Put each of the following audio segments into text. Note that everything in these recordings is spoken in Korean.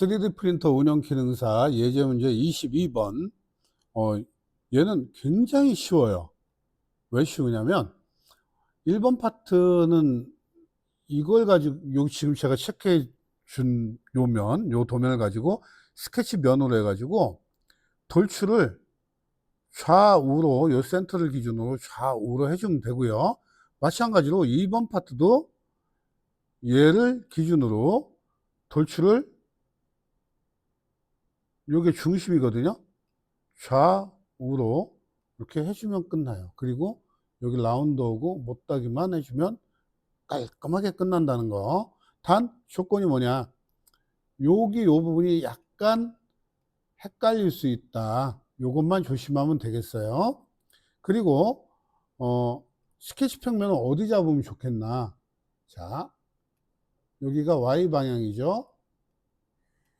3D 프린터 운영 기능사 예제 문제 22번. 어, 얘는 굉장히 쉬워요. 왜 쉬우냐면 1번 파트는 이걸 가지고 요 지금 제가 체크해 준 요 면, 요 도면을 가지고 스케치 면으로 해 가지고 돌출을 좌우로 요 센터를 기준으로 좌우로 해주면 되고요. 마찬가지로 2번 파트도 얘를 기준으로 돌출을 요게 중심이거든요. 좌우로 이렇게 해주면 끝나요. 그리고 여기 라운드 오고 못따기만 해주면 깔끔하게 끝난다는 거. 단 조건이 뭐냐? 여기 요 부분이 약간 헷갈릴 수 있다. 요것만 조심하면 되겠어요. 그리고 어, 스케치 평면은 어디 잡으면 좋겠나? 자, 여기가 Y 방향이죠.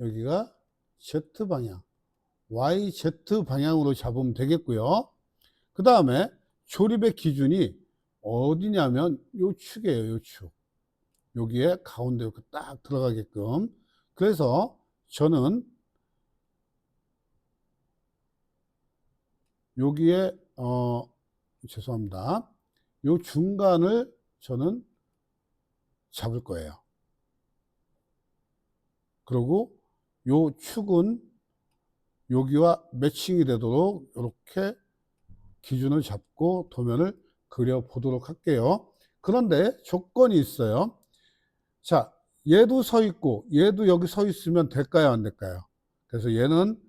여기가 Z 방향. YZ 방향으로 잡으면 되겠고요. 그 다음에 조립의 기준이 어디냐면 요 축이에요, 요 축. 여기에 가운데 이렇게 딱 들어가게끔. 그래서 저는 여기에 어 죄송합니다. 요 중간을 저는 잡을 거예요. 그리고 요 축은 여기와 매칭이 되도록 이렇게 기준을 잡고 도면을 그려 보도록 할게요. 그런데 조건이 있어요. 자, 얘도 서 있고 얘도 여기 서 있으면 될까요? 안 될까요? 그래서 얘는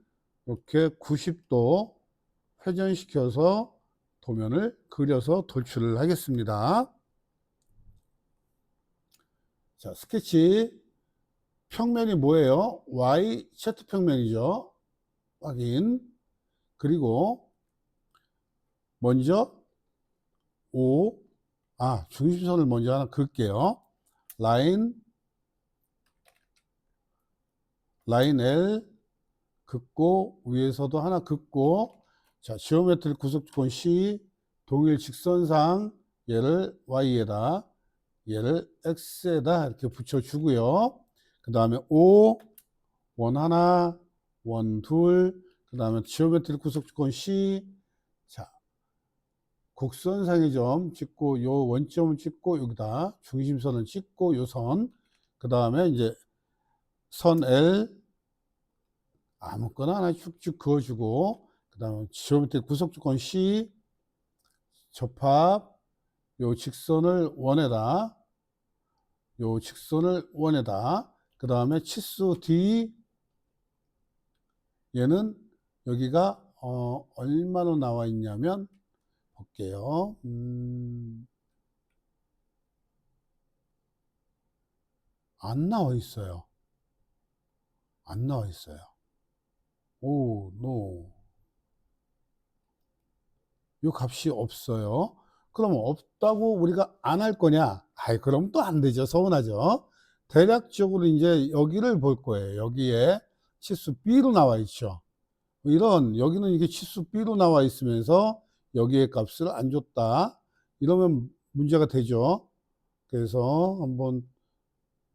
이렇게 90도 회전시켜서 도면을 그려서 돌출을 하겠습니다. 자, 스케치 평면이 뭐예요? Y, Z 평면이죠. 확인. 그리고 먼저 O, 아, 중심선을 먼저 하나 긋게요. 라인, 라인 L 긋고 위에서도 하나 긋고 자, 지오메트리 구속 조건 C 동일 직선상 얘를 Y에다 얘를 X에다 이렇게 붙여 주고요. 그 다음에 O 원 하나 원 둘 그 다음에 지오메트리 구속조건 C. 자 곡선상의 점 찍고 요 원점을 찍고 여기다 중심선을 찍고 요 선 그 다음에 이제 선 L 아무거나 하나 쭉쭉 그어주고 그 다음에 지오메트리 구속조건 C 접합 요 직선을 원에다 요 직선을 원에다 그 다음에 치수 D 얘는 여기가 어, 얼마로 나와 있냐면 볼게요. 음, 안 나와 있어요. 안 나와 있어요. 오, 노. 요 값이 없어요. 그럼 없다고 우리가 안 할 거냐? 아이, 그럼 또 안 되죠. 서운하죠. 대략적으로 이제 여기를 볼 거예요. 여기에 치수 B로 나와 있죠. 이런, 여기는 이게 치수 B로 나와 있으면서 여기에 값을 안 줬다. 이러면 문제가 되죠. 그래서 한번,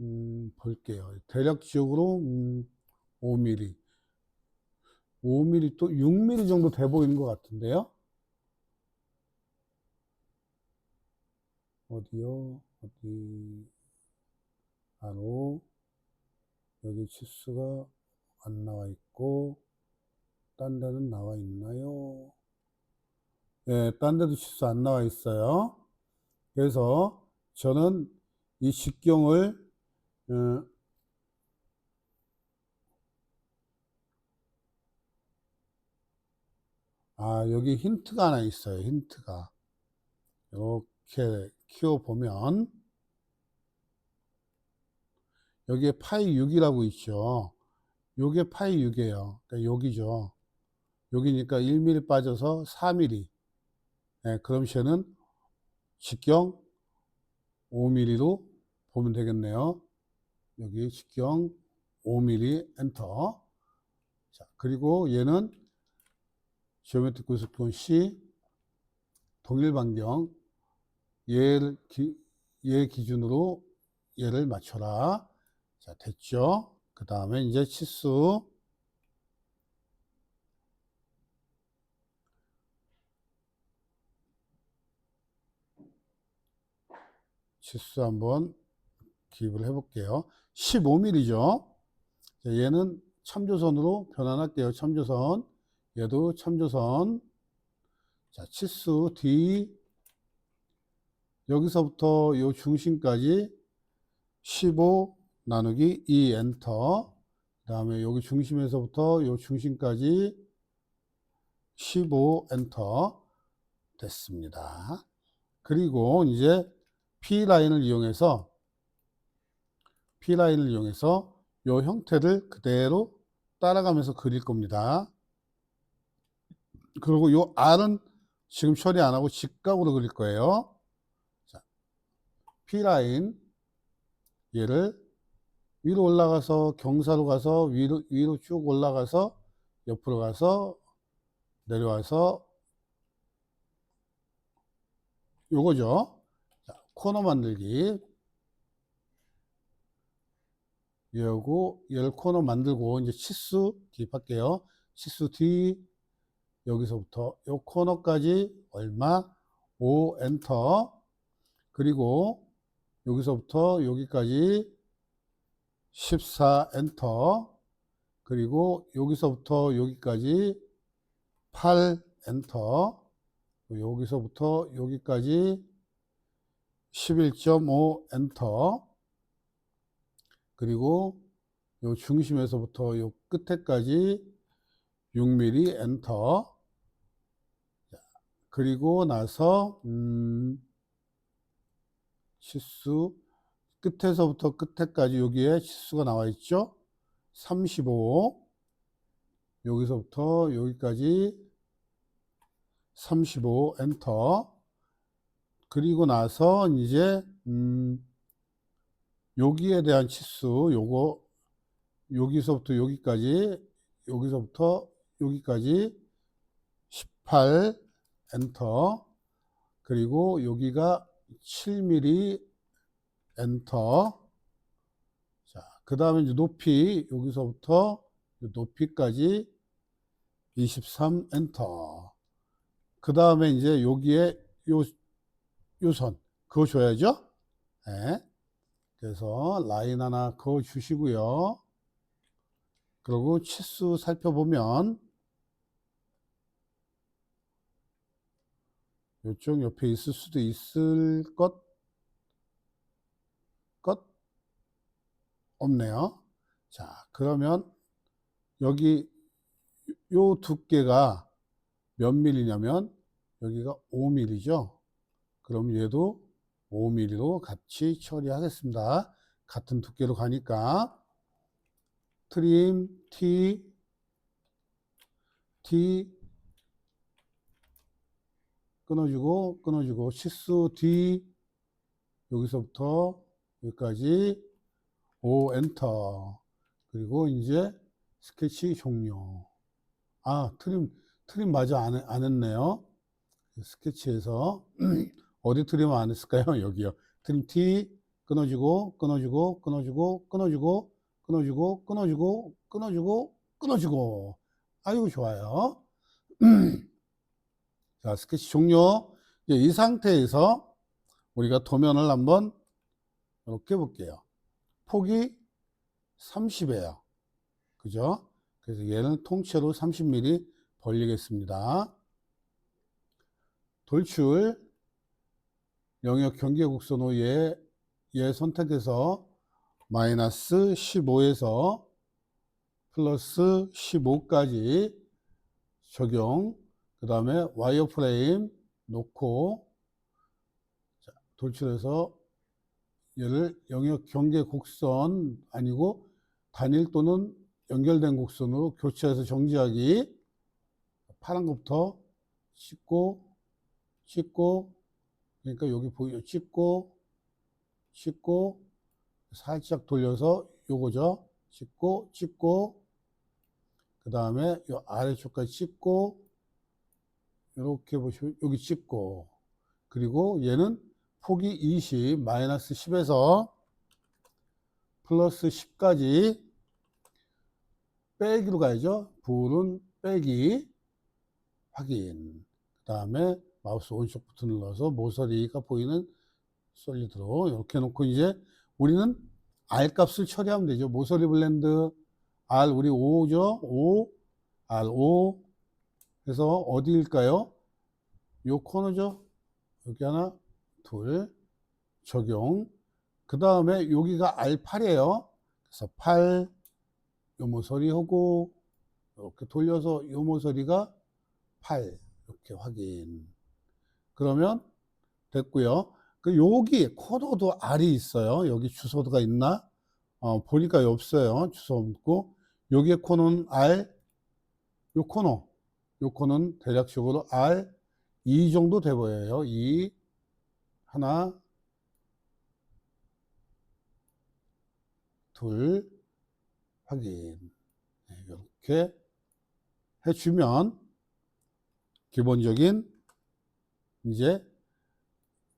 음, 볼게요. 대략적으로, 음, 5mm. 5mm 또 6mm 정도 돼 보이는 것 같은데요. 어디요? 어디? 바로 여기 치수가 안 나와 있고 딴 데는 나와 있나요? 예, 딴 데도 치수 안 나와 있어요. 그래서 저는 이 직경을 어, 아, 여기 힌트가 하나 있어요. 힌트가. 이렇게 키워 보면 여기에 파이 6이라고 있죠. 요게 파이 6이에요. 그러니까 여기죠. 여기니까 1mm 빠져서 4mm. 네, 그럼 쟤는 직경 5mm로 보면 되겠네요. 여기 직경 5mm 엔터. 자, 그리고 얘는 지오메트리 구속권 C 동일 반경 얘를 기, 얘 기준으로 얘를 맞춰라. 자, 됐죠? 그 다음에 이제 치수 치수 한번 기입을 해 볼게요. 15mm죠. 얘는 참조선으로 변환할게요. 참조선. 얘도 참조선. 자, 치수 D 여기서부터 요 중심까지 15 나누기 2 엔터. 그 다음에 여기 중심에서부터 요 중심까지 15 엔터 됐습니다. 그리고 이제 P 라인을 이용해서 P 라인을 이용해서 요 형태를 그대로 따라가면서 그릴 겁니다. 그리고 요 R은 지금 처리 안 하고 직각으로 그릴 거예요. 자, P 라인 얘를 위로 올라가서 경사로 가서 위로 위로 쭉 올라가서 옆으로 가서 내려와서 요거죠. 자, 코너 만들기. 얘하고 얘를 코너 만들고 이제 치수 기입할게요. 치수 D 여기서부터 요 코너까지 얼마? 5 엔터. 그리고 여기서부터 여기까지 14 엔터. 그리고 여기서부터 여기까지 8 엔터. 여기서부터 여기까지 11.5 엔터. 그리고 요 중심에서부터 요 끝에까지 6mm 엔터. 자, 그리고 나서 음, 치수 끝에서부터 끝에까지 여기에 치수가 나와 있죠. 35. 여기서부터 여기까지 35 엔터. 그리고 나서 이제 음, 여기에 대한 치수 요거 여기서부터 여기까지 여기서부터 여기까지 18 엔터 그리고 여기가 7mm 엔터 자, 그 다음에 이제 높이 여기서부터 높이까지 23 엔터 그 다음에 이제 여기에 요, 요선 그거 줘야죠 네. 그래서 라인 하나 그어 주시고요. 그리고 치수 살펴보면 이쪽 옆에 있을 수도 있을 것, 것 없네요. 자, 그러면 여기 요 두께가 몇 밀리냐면 여기가 5mm죠. 그럼 얘도 5mm로 같이 처리하겠습니다. 같은 두께로 가니까 트림 T T 끊어주고 끊어주고 치수 D 여기서부터 여기까지 5 엔터 그리고 이제 스케치 종료 아 트림 트림 마저 안, 안 했네요 스케치에서 어디 트림 안 했을까요? 여기요. 트림 T 끊어주고 끊어주고 끊어주고 끊어주고 끊어주고 끊어주고 끊어주고 끊어주고 아이고 좋아요. 자 스케치 종료. 이제 이 상태에서 우리가 도면을 한번 이렇게 볼게요. 폭이 30이에요. 그죠? 그래서 얘는 통째로 30mm 벌리겠습니다. 돌출 영역 경계 곡선호 얘, 얘 선택해서 마이너스 15에서 플러스 15까지 적용 그 다음에 와이어 프레임 놓고 자, 돌출해서 얘를 영역 경계 곡선 아니고 단일 또는 연결된 곡선으로 교체해서 정지하기 파란 것부터 찍고 찍고 그러니까 여기 보이죠? 찍고 찍고 살짝 돌려서 요거죠. 찍고 찍고 그 다음에 요 아래쪽까지 찍고 이렇게 보시면 여기 찍고 그리고 얘는 폭이 20 마이너스 10에서 플러스 10까지 빼기로 가야죠. 불은 빼기 확인. 그 다음에 마우스 오른쪽 버튼 눌러서 모서리가 보이는 솔리드로 이렇게 놓고 이제 우리는 R 값을 처리하면 되죠. 모서리 블렌드 R 우리 5죠. 5 R5 그래서 어디일까요? 요 코너죠. 여기 하나 둘 적용 그 다음에 여기가 R8이에요. 그래서 8 요 모서리 하고 이렇게 돌려서 요 모서리가 8 이렇게 확인. 그러면 됐고요. 그 여기 코너도 R이 있어요. 여기 주소가 있나? 어, 보니까 없어요. 주소 없고 여기에 코너는 R 요 코너 요 코너는 대략적으로 R 2 정도 돼 보여요. 2 하나 둘 확인. 네, 이렇게 해주면 기본적인 이제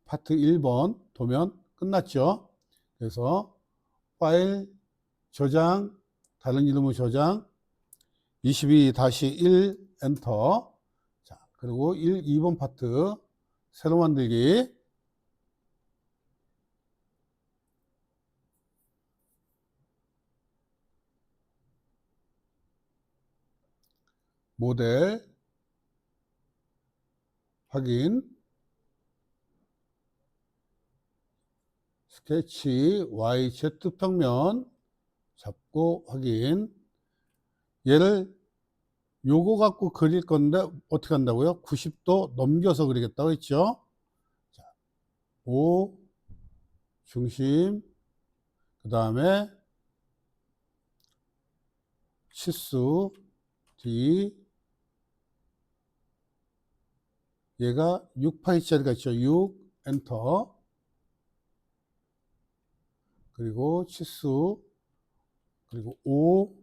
파트 1번 도면 끝났죠. 그래서 파일 저장 다른 이름으로 저장 22-1 엔터. 자 그리고 1, 2번 파트 새로 만들기 모델 확인 스케치 YZ 평면 잡고 확인 얘를 요거 갖고 그릴 건데 어떻게 한다고요? 90도 넘겨서 그리겠다고 했죠? 자, O 중심 그 다음에 치수 D 얘가 6파이짜리가 있죠. 6 엔터 그리고 치수 그리고 5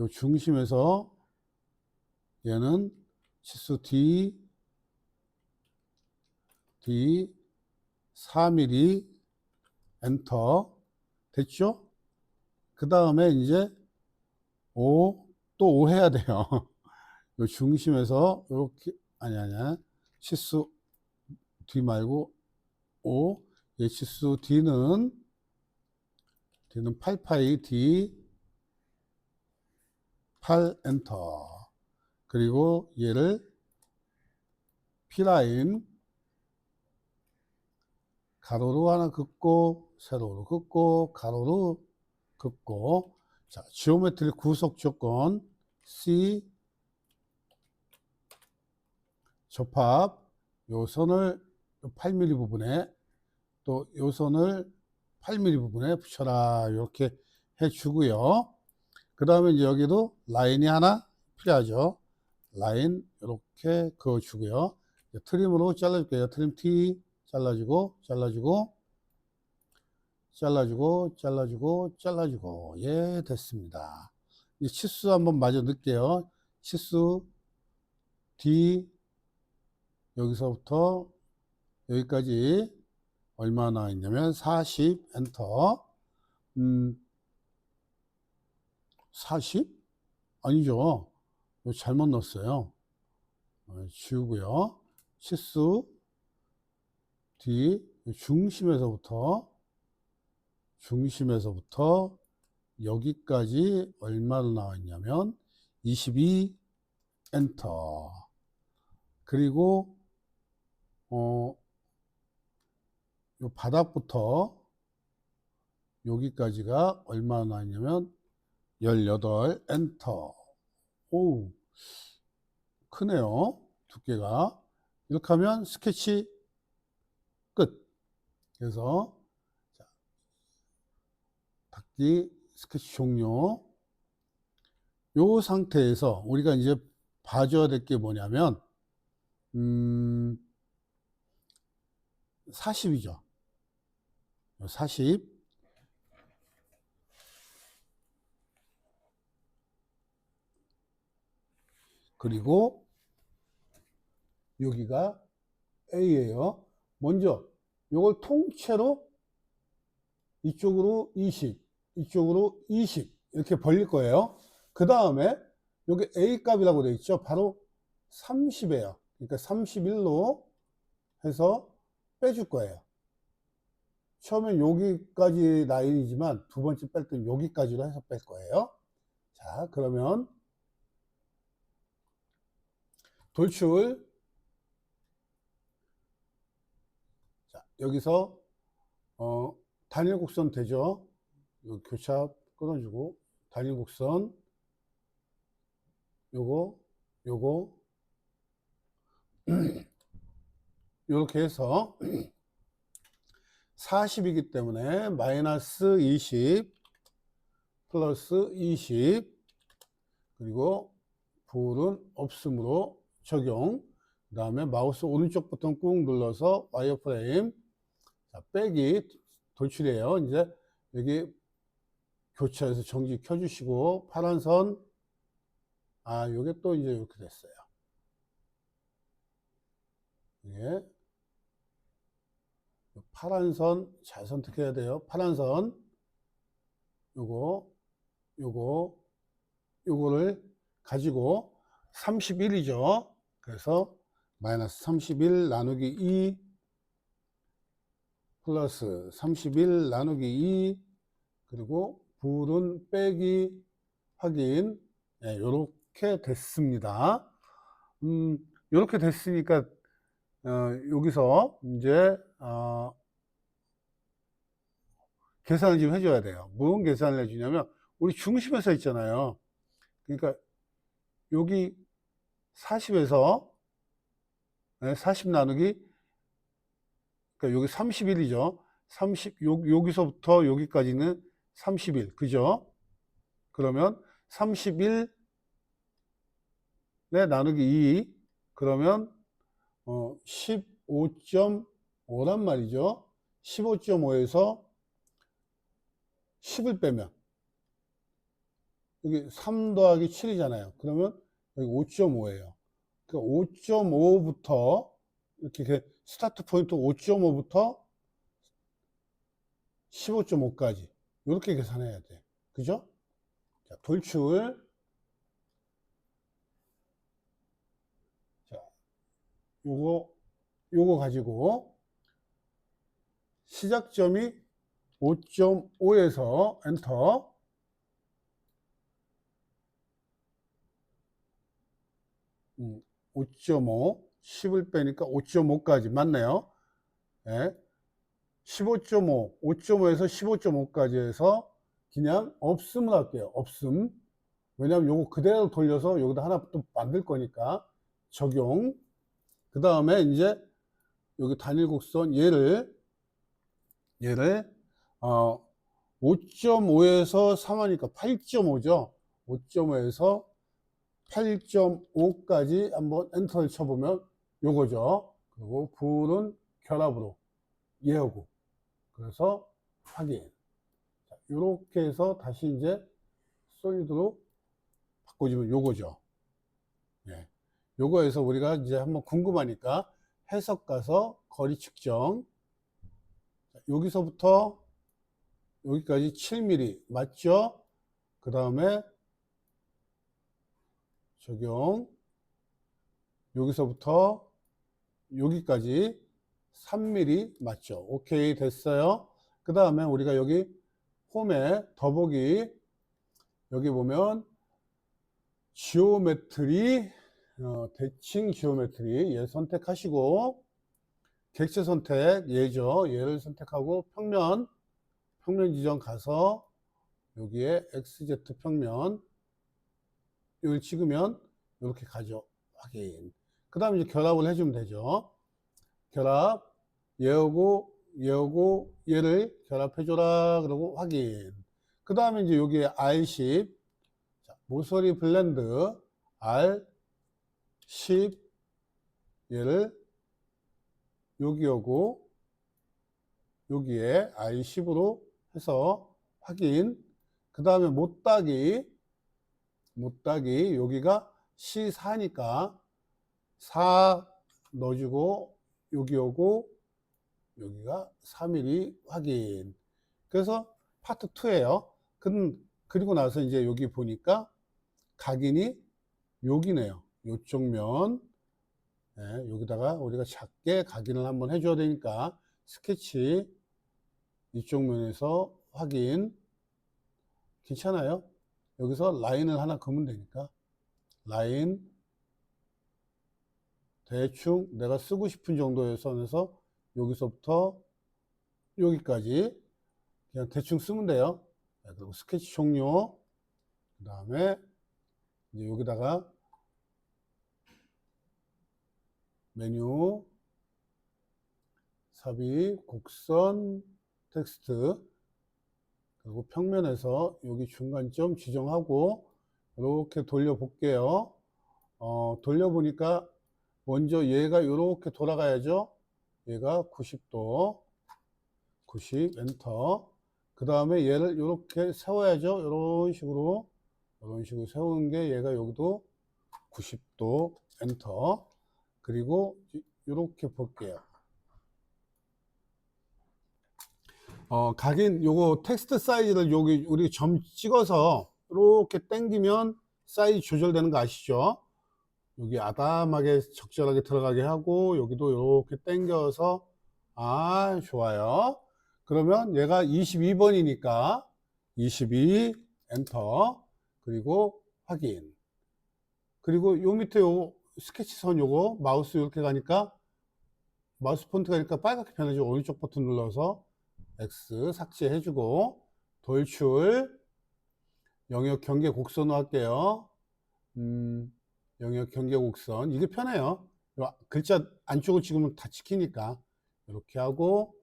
요 중심에서 얘는 치수 D D 4mm 엔터 됐죠? 그 다음에 이제 5 또 5 해야 돼요. 요 중심에서 이렇게 아니 아니야 치수 D 말고 5얘 치수 D는 D는 8파이 D. 8 엔터. 그리고 얘를 P라인 가로로 하나 긋고 세로로 긋고 가로로 긋고. 자 지오메트리 구속 조건 C 접합 요 선을 8mm 부분에 또 요 선을 8mm 부분에 붙여라. 이렇게 해 주고요. 그 다음에 이제 여기도 라인이 하나 필요하죠. 라인 이렇게 그어 주고요. 트림으로 잘라줄게요. 트림 T 잘라주고 잘라주고 잘라주고 잘라주고 잘라주고. 예 됐습니다. 이 치수 한번 마저 넣을게요. 치수 D 여기서부터 여기까지 얼마 나와 있냐면 40 엔터. 음 40? 아니죠. 잘못 넣었어요. 어, 지우고요. 치수 D 중심에서부터 중심에서부터 여기까지 얼마로 나와 있냐면 22 엔터. 그리고 어, 요 바닥부터 여기까지가 얼마나 나왔냐면 18 엔터. 오 크네요 두께가. 이렇게 하면 스케치 끝. 그래서 자, 닫기 스케치 종료. 요 상태에서 우리가 이제 봐줘야 될 게 뭐냐면 음 40이죠 40 그리고 여기가 A예요. 먼저 이걸 통째로 이쪽으로 20, 이쪽으로 20 이렇게 벌릴 거예요. 그 다음에 여기 A 값이라고 되어 있죠. 바로 30이에요. 그러니까 31로 해서 빼줄 거예요. 처음엔 여기까지 라인이지만 두 번째 뺄 땐 여기까지로 해서 뺄 거예요. 자, 그러면 돌출 자, 여기서 어, 단일 곡선 되죠? 요 교차 끊어주고 단일 곡선 요거 요거 이렇게 해서 40이기 때문에 마이너스 20 플러스 20 그리고 불은 없음으로 적용 그 다음에 마우스 오른쪽 버튼 꾹 눌러서 와이어프레임 자, 빼기 돌출이에요 이제 여기 교차해서 정지 켜주시고 파란 선 아, 요게 또 이제 이렇게 됐어요. 예. 파란 선 잘 선택해야 돼요. 파란 선 요거 요거 요거를 가지고 31이죠. 그래서 마이너스 31 나누기 2 플러스 31 나누기 2 그리고 불은 빼기 확인 예, 요렇게 됐습니다. 음, 요렇게 됐으니까 어, 여기서 이제 어, 계산을 좀 해줘야 돼요. 무슨 계산을 해주냐면 우리 중심에서 있잖아요. 그러니까 여기 40에서 40 나누기 그러니까 여기 31이죠. 30 요, 여기서부터 여기까지는 31 그죠? 그러면 31 네, 나누기 2 그러면 어, 15.5란 말이죠. 15.5에서 10을 빼면 여기 3 더하기 7이잖아요. 그러면 여기 5.5예요. 그 5.5부터 이렇게 스타트 포인트 5.5부터 15.5까지 이렇게 계산해야 돼. 그죠? 자, 돌출 자, 요거 요거 가지고 시작점이 5.5에서 엔터 음, 5.5 10을 빼니까 5.5까지 맞네요. 예. 15.5 5.5에서 15.5까지 해서 그냥 없음을 할게요. 없음. 왜냐하면 요거 그대로 돌려서 여기다 하나 또 만들 거니까 적용. 그 다음에 이제 여기 단일 곡선 얘를 얘를 어 5.5에서 3하니까 8.5죠. 5.5에서 8.5까지 한번 엔터를 쳐보면 요거죠. 그리고 불은 결합으로 예하고 그래서 확인. 이렇게 해서 다시 이제 솔리드로 바꿔주면 요거죠. 예. 요거에서 우리가 이제 한번 궁금하니까 해석 가서 거리 측정. 자, 여기서부터 여기까지 7mm 맞죠? 그 다음에 적용. 여기서부터 여기까지 3mm 맞죠? 오케이 됐어요. 그 다음에 우리가 여기 홈에 더보기 여기 보면 지오메트리 어, 대칭 지오메트리 얘 선택하시고 객체 선택 얘죠 얘를 선택하고 평면 평면 지정 가서 여기에 XZ 평면 이걸 찍으면 이렇게 가죠. 확인. 그 다음에 이제 결합을 해주면 되죠. 결합 얘하고 얘하고 얘를 결합해줘라 그러고 확인. 그 다음에 이제 여기에 R10. 자, 모서리 블렌드 R10 얘를 여기 오고 여기에 R10으로 해서 확인 그 다음에 못 따기 못 따기 여기가 C4니까 4 넣어주고 여기 오고 여기가 3mm 확인. 그래서 파트 2예요. 그리고 나서 이제 여기 보니까 각인이 여기네요. 요쪽 면. 예, 여기다가 우리가 작게 각인을 한번 해줘야 되니까 스케치 이쪽 면에서 확인 괜찮아요? 여기서 라인을 하나 그으면 되니까 라인 대충 내가 쓰고 싶은 정도의 선에서 여기서부터 여기까지 그냥 대충 쓰면 돼요. 자, 그리고 스케치 종료. 그 다음에 이제 여기다가 메뉴 삽입 곡선 텍스트 그리고 평면에서 여기 중간점 지정하고 이렇게 돌려 볼게요. 어, 돌려보니까 먼저 얘가 이렇게 돌아가야죠. 얘가 90도 90 엔터 그 다음에 얘를 이렇게 세워야죠. 이런 식으로 이런 식으로 세우는 게 얘가 여기도 90도 엔터 그리고 이렇게 볼게요. 어, 각인 요거 텍스트 사이즈를 여기 우리 점 찍어서 이렇게 당기면 사이즈 조절되는 거 아시죠? 여기 아담하게 적절하게 들어가게 하고 여기도 이렇게 당겨서 아 좋아요. 그러면 얘가 22번이니까 22 엔터 그리고 확인 그리고 요 밑에 요 스케치 선 요거 마우스 이렇게 가니까 마우스 폰트 가니까 빨갛게 변하죠. 오른쪽 버튼 눌러서 X 삭제해주고 돌출 영역 경계 곡선으로 할게요. 음, 영역 경계 곡선 이게 편해요. 요 글자 안쪽을 찍으면 다 찍히니까 이렇게 하고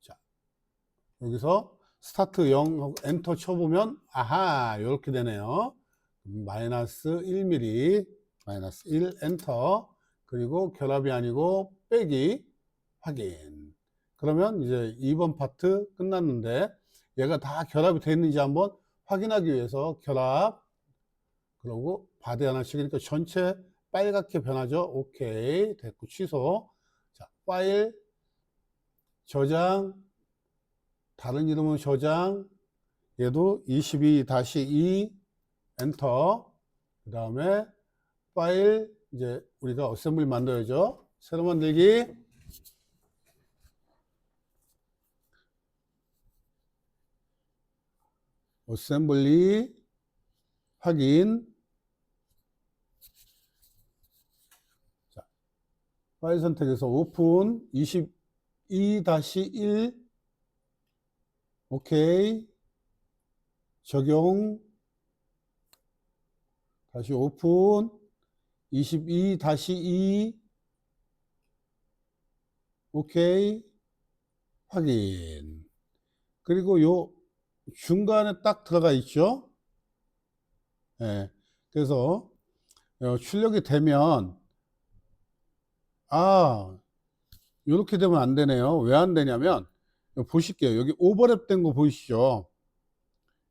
자 여기서 스타트 0 엔터 쳐보면 아하 이렇게 되네요. 음, 마이너스 1mm 마이너스 1 엔터 그리고 결합이 아니고 빼기 확인 그러면 이제 2번 파트 끝났는데 얘가 다 결합이 되어 있는지 한번 확인하기 위해서 결합. 그리고 바디 하나씩 이니까 전체 빨갛게 변하죠? 오케이. 됐고 취소. 자 파일 저장. 다른 이름은 저장. 얘도 22-2 엔터. 그 다음에 파일 이제 우리가 어셈블리 만들어야죠. 새로 만들기 어셈블리 확인. 자, 파일 선택해서 오픈. 22-1 오케이. 적용. 다시 오픈. 22-2 오케이. 확인. 그리고 요 중간에 딱 들어가 있죠? 예, 그래서 어, 출력이 되면 아 이렇게 되면 안 되네요. 왜 안 되냐면 보실게요. 여기 오버랩 된 거 보이시죠?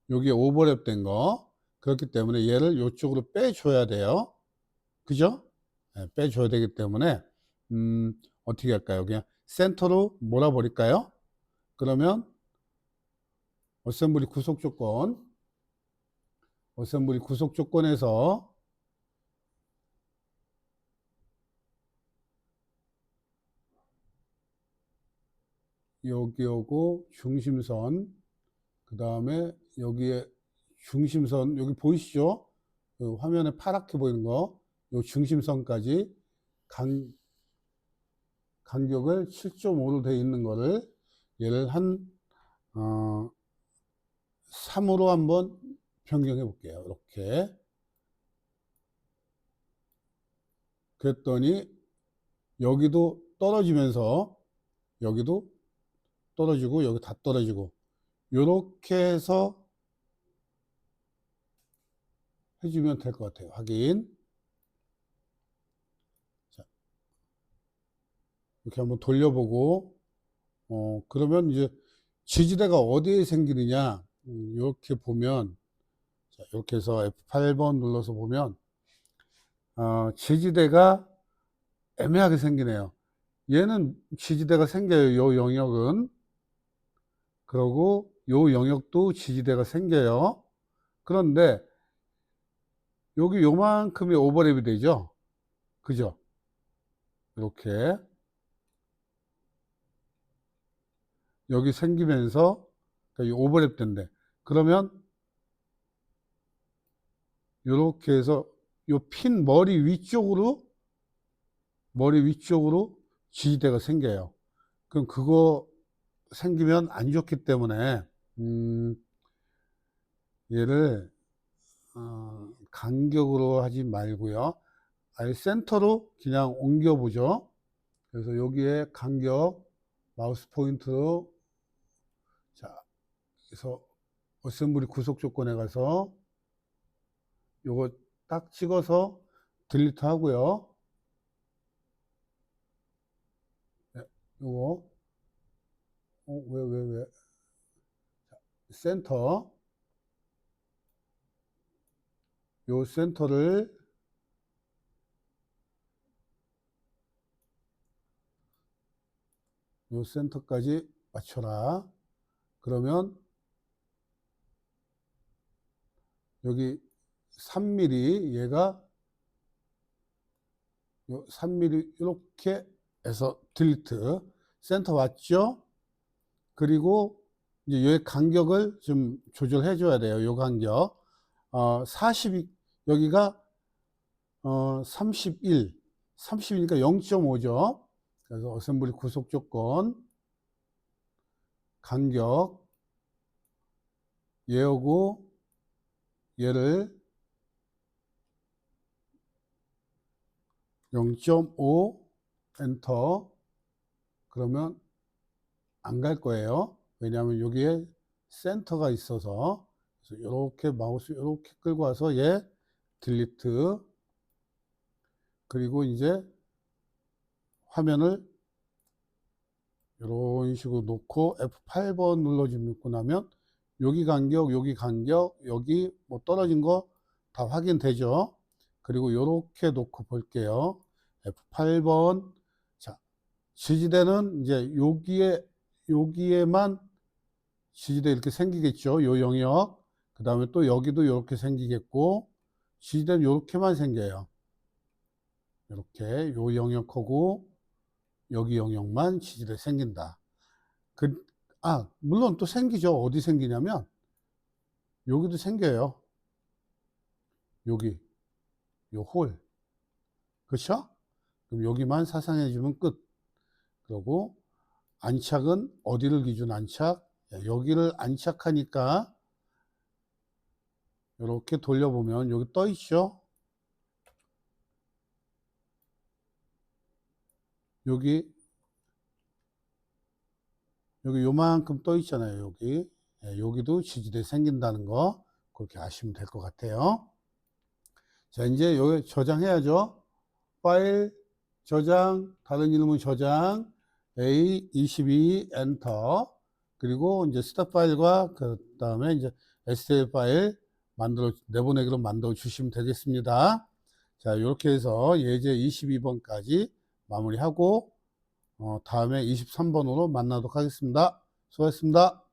여기 오버랩 된 거. 그렇기 때문에 얘를 이쪽으로 빼줘야 돼요. 그죠? 예, 빼줘야 되기 때문에 음, 어떻게 할까요? 그냥 센터로 몰아버릴까요? 그러면 어셈블리 구속 조건. 어셈블리 구속 조건에서 여기 오고 중심선 그 다음에 여기에 중심선 여기 보이시죠? 그 화면에 파랗게 보이는 거 요 중심선까지 간, 간격을 7.5로 되어 있는 거를 얘를 한 어, 3으로 한번 변경해 볼게요. 이렇게. 그랬더니 여기도 떨어지면서 여기도 떨어지고 여기 다 떨어지고 이렇게 해서 해주면 될 것 같아요. 확인. 자, 이렇게 한번 돌려보고 어 그러면 이제 지지대가 어디에 생기느냐 음, 이렇게 보면 자, 이렇게 해서 F8번 눌러서 보면 어, 지지대가 애매하게 생기네요. 얘는 지지대가 생겨요. 요 영역은. 그리고 요 영역도 지지대가 생겨요. 그런데 여기 요만큼이 오버랩이 되죠? 그죠? 이렇게 여기 생기면서 그러니까 이 오버랩 된대. 그러면 이렇게 해서 요핀 머리 위쪽으로 머리 위쪽으로 지지대가 생겨요. 그럼 그거 생기면 안 좋기 때문에 음, 얘를 어, 간격으로 하지 말고요. 아예 센터로 그냥 옮겨 보죠. 그래서 여기에 간격 마우스 포인트로 자, 그래서 어셈블리 구속 조건에 가서 요거 딱 찍어서 딜리트 하고요. 네, 요거 어, 왜, 왜, 왜? 자, 센터. 요 센터를 요 센터까지 맞춰라. 그러면 여기 3mm 얘가 요 3mm 이렇게 해서 딜리트 센터 왔죠? 그리고 이제 요 간격을 좀 조절해 줘야 돼요. 요 간격. 어, 40 여기가 어, 31 30이니까 0.5죠. 그래서 어셈블리 구속 조건 간격 얘하고 얘를 0.5 엔터 그러면 안 갈 거예요. 왜냐하면 여기에 센터가 있어서 그래서 이렇게 마우스 이렇게 끌고 와서 얘 딜리트 그리고 이제 화면을 이런 식으로 놓고 F8번 눌러주고 나면 여기 간격, 여기 간격, 여기 뭐 떨어진 거 다 확인되죠. 그리고 이렇게 놓고 볼게요. F8번. 자, 지지대는 이제 여기에, 여기에만 지지대 이렇게 생기겠죠. 요 영역. 그 다음에 또 여기도 이렇게 생기겠고, 지지대는 이렇게만 생겨요. 이렇게 요 영역하고 여기 영역만 지지대 생긴다. 그, 아, 물론 또 생기죠. 어디 생기냐면, 여기도 생겨요. 여기, 요 홀. 그쵸? 그럼 여기만 사상해주면 끝. 그리고 안착은 어디를 기준 안착? 여기를 안착하니까 이렇게 돌려보면 여기 떠 있죠? 여기 여기 요만큼 떠 있잖아요. 여기 예, 여기도 지지대 생긴다는 거 그렇게 아시면 될 것 같아요. 자 이제 여기 저장해야죠. 파일 저장 다른 이름은 저장 A22 엔터 그리고 이제 스타 파일과 그 다음에 이제 STL 파일 만들어 내보내기로 만들어 주시면 되겠습니다. 자 이렇게 해서 예제 22번까지 마무리하고 어, 다음에 23번으로 만나도록 하겠습니다. 수고하셨습니다.